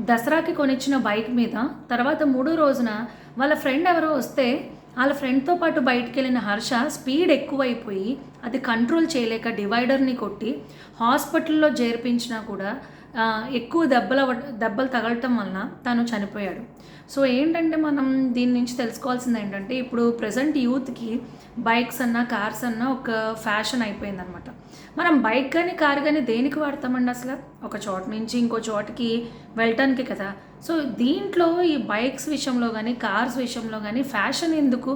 దసరాకి కొనిచ్చిన బైక్ మీద తర్వాత మూడో రోజున వాళ్ళ ఫ్రెండ్ ఎవరో వస్తే వాళ్ళ ఫ్రెండ్తో పాటు బయటికి వెళ్ళిన హర్ష స్పీడ్ ఎక్కువైపోయి అది కంట్రోల్ చేయలేక డివైడర్ని కొట్టి హాస్పిటల్లో చేర్పించినా కూడా ఎక్కువ దెబ్బల దెబ్బలు తగలటం వలన తను చనిపోయాడు. సో ఏంటంటే మనం దీని నుంచి తెలుసుకోవాల్సింది ఏంటంటే ఇప్పుడు ప్రజెంట్ యూత్కి బైక్స్ అన్నా కార్స్ అన్నా ఒక ఫ్యాషన్ అయిపోయిందనమాట. మనం బైక్ కానీ కార్ కానీ దేనికి వాడతామండి అసలు? ఒక చోట నుంచి ఇంకో చోటకి వెళ్ళటానికి కదా. సో దీంట్లో ఈ బైక్స్ విషయంలో కానీ కార్స్ విషయంలో కానీ ఫ్యాషన్ ఎందుకు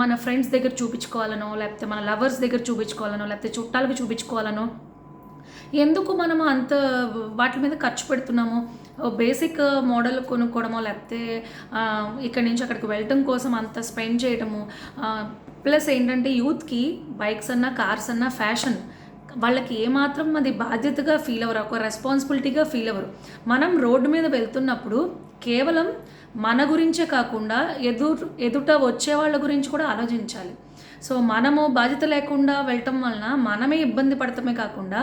మన ఫ్రెండ్స్ దగ్గర చూపించుకోవాలనో లేకపోతే మన లవర్స్ దగ్గర చూపించుకోవాలనో లేకపోతే చుట్టాలకు చూపించుకోవాలనో? ఎందుకు మనం అంత వాటి మీద ఖర్చు పెడుతున్నాము? బేసిక్ మోడల్ కొనుక్కోవడమో లేకపోతే ఇక్కడి నుంచి అక్కడికి వెళ్ళటం కోసం అంత స్పెండ్ చేయడము ప్లస్ ఏంటంటే యూత్కి బైక్స్ అన్నా కార్స్ అన్నా ఫ్యాషన్ వాళ్ళకి ఏమాత్రం అది బాధ్యతగా ఫీల్ అవ్వరు ఒక రెస్పాన్సిబిలిటీగా ఫీల్ అవ్వరు. మనం రోడ్డు మీద వెళ్తున్నప్పుడు కేవలం మన గురించే కాకుండా ఎదురు ఎదుట వచ్చే వాళ్ళ గురించి కూడా ఆలోచించాలి. సో మనము బాధ్యత లేకుండా వెళ్ళటం వలన మనమే ఇబ్బంది పడటమే కాకుండా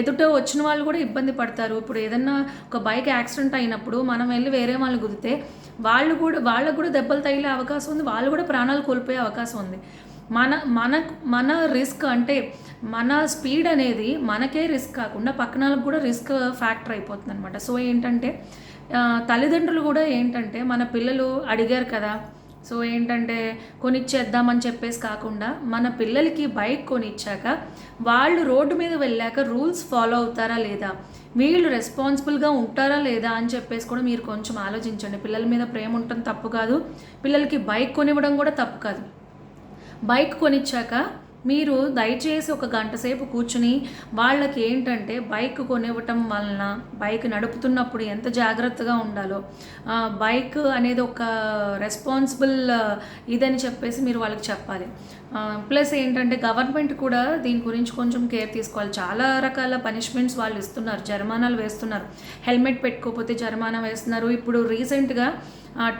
ఎదుట వచ్చిన వాళ్ళు కూడా ఇబ్బంది పడతారు. ఇప్పుడు ఏదన్నా ఒక బైక్ యాక్సిడెంట్ అయినప్పుడు మనం వెళ్ళి వేరే వాళ్ళు గుద్దితే వాళ్ళు కూడా వాళ్ళకు కూడా దెబ్బలు తగిలే అవకాశం ఉంది. వాళ్ళు కూడా ప్రాణాలు కోల్పోయే అవకాశం ఉంది. మన మన మన రిస్క్ అంటే మన స్పీడ్ అనేది మనకే రిస్క్ కాకుండా పక్కనలకు కూడా రిస్క్ ఫ్యాక్టర్ అయిపోతుంది అనమాట సో ఏంటంటే తల్లిదండ్రులు కూడా ఏంటంటే మన పిల్లలు అడిగారు కదా సో ఏంటంటే కొనిచ్చేద్దామని చెప్పేసి కాకుండా మన పిల్లలకి బైక్ కొనిచ్చాక వాళ్ళు రోడ్డు మీద వెళ్ళాక రూల్స్ ఫాలో అవుతారా లేదా? వీళ్ళు రెస్పాన్సిబుల్గా ఉంటారా లేదా అని చెప్పేసి కూడా మీరు కొంచెం ఆలోచించండి. పిల్లల మీద ప్రేమ ఉండటం తప్పు కాదు. పిల్లలకి బైక్ కొనివ్వడం కూడా తప్పు కాదు. బైక్ కొనిచ్చాక మీరు దయచేసి ఒక గంట సేపు కూర్చుని వాళ్ళకి ఏంటంటే బైక్ కొనివ్వటం వలన బైక్ నడుపుతున్నప్పుడు ఎంత జాగ్రత్తగా ఉండాలో బైక్ అనేది ఒక రెస్పాన్సిబుల్ ఇదని చెప్పేసి మీరు వాళ్ళకి చెప్పాలి. ప్లస్ ఏంటంటే గవర్నమెంట్ కూడా దీని గురించి కొంచెం కేర్ తీసుకోవాలి. చాలా రకాల పనిష్మెంట్స్ వాళ్ళు ఇస్తున్నారు జరిమానాలు వేస్తున్నారు. హెల్మెట్ పెట్టుకోకపోతే జరిమానా వేస్తున్నారు. ఇప్పుడు రీసెంట్గా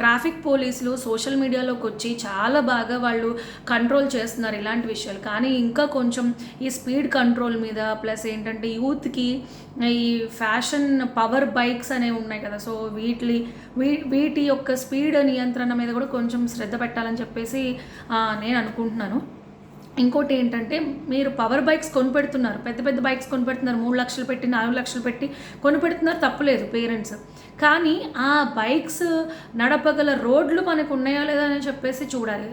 ట్రాఫిక్ పోలీసులు సోషల్ మీడియాలోకి వచ్చి చాలా బాగా వాళ్ళు కంట్రోల్ చేస్తున్నారు ఇలాంటి విషయాలు. కానీ ఇంకా కొంచెం ఈ స్పీడ్ కంట్రోల్ మీద ప్లస్ ఏంటంటే యూత్కి ఈ ఫ్యాషన్ పవర్ బైక్స్ అనేవి ఉన్నాయి కదా. సో వీటి వీ వీటి యొక్క స్పీడ్ నియంత్రణ మీద కూడా కొంచెం శ్రద్ధ పెట్టాలని చెప్పేసి నేను అనుకుంటున్నాను. ఇంకోటి ఏంటంటే మీరు పవర్ బైక్స్ కొనిపెడుతున్నారు. పెద్ద పెద్ద బైక్స్ కొనిపెడుతున్నారు. మూడు లక్షలు పెట్టి నాలుగు లక్షలు పెట్టి కొనిపెడుతున్నారు తప్పులేదు పేరెంట్స్ కానీ ఆ బైక్స్ నడపగల రోడ్లు మనకు ఉన్నాయా లేదా అని చెప్పేసి చూడాలి.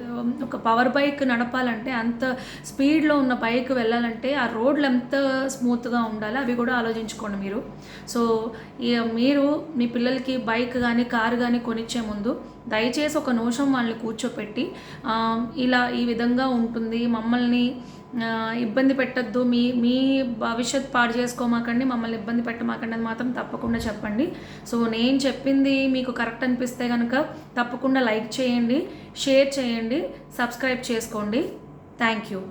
ఒక పవర్ బైక్ నడపాలంటే అంత స్పీడ్లో ఉన్న బైక్ వెళ్ళాలంటే ఆ రోడ్లు ఎంత స్మూత్గా ఉండాలి అవి కూడా ఆలోచించుకోండి మీరు. సో ఈ మీరు మీ పిల్లలకి బైక్ కానీ కారు కానీ కొనిచ్చే ముందు దయచేసి ఒక నిమిషం వాళ్ళని కూర్చోపెట్టి ఇలా ఈ విధంగా ఉంటుంది మమ్మల్ని ఇబ్బంది పెట్టద్దు. మీ మీ భవిష్యత్ పాడు చేసుకోమాకండి మమ్మల్ని ఇబ్బంది పెట్టమాకండి అని మాత్రం తప్పకుండా చెప్పండి. సో నేను చెప్పింది మీకు కరెక్ట్ అనిపిస్తే కనుక తప్పకుండా లైక్ చేయండి షేర్ చేయండి సబ్స్క్రైబ్ చేసుకోండి. Thank you.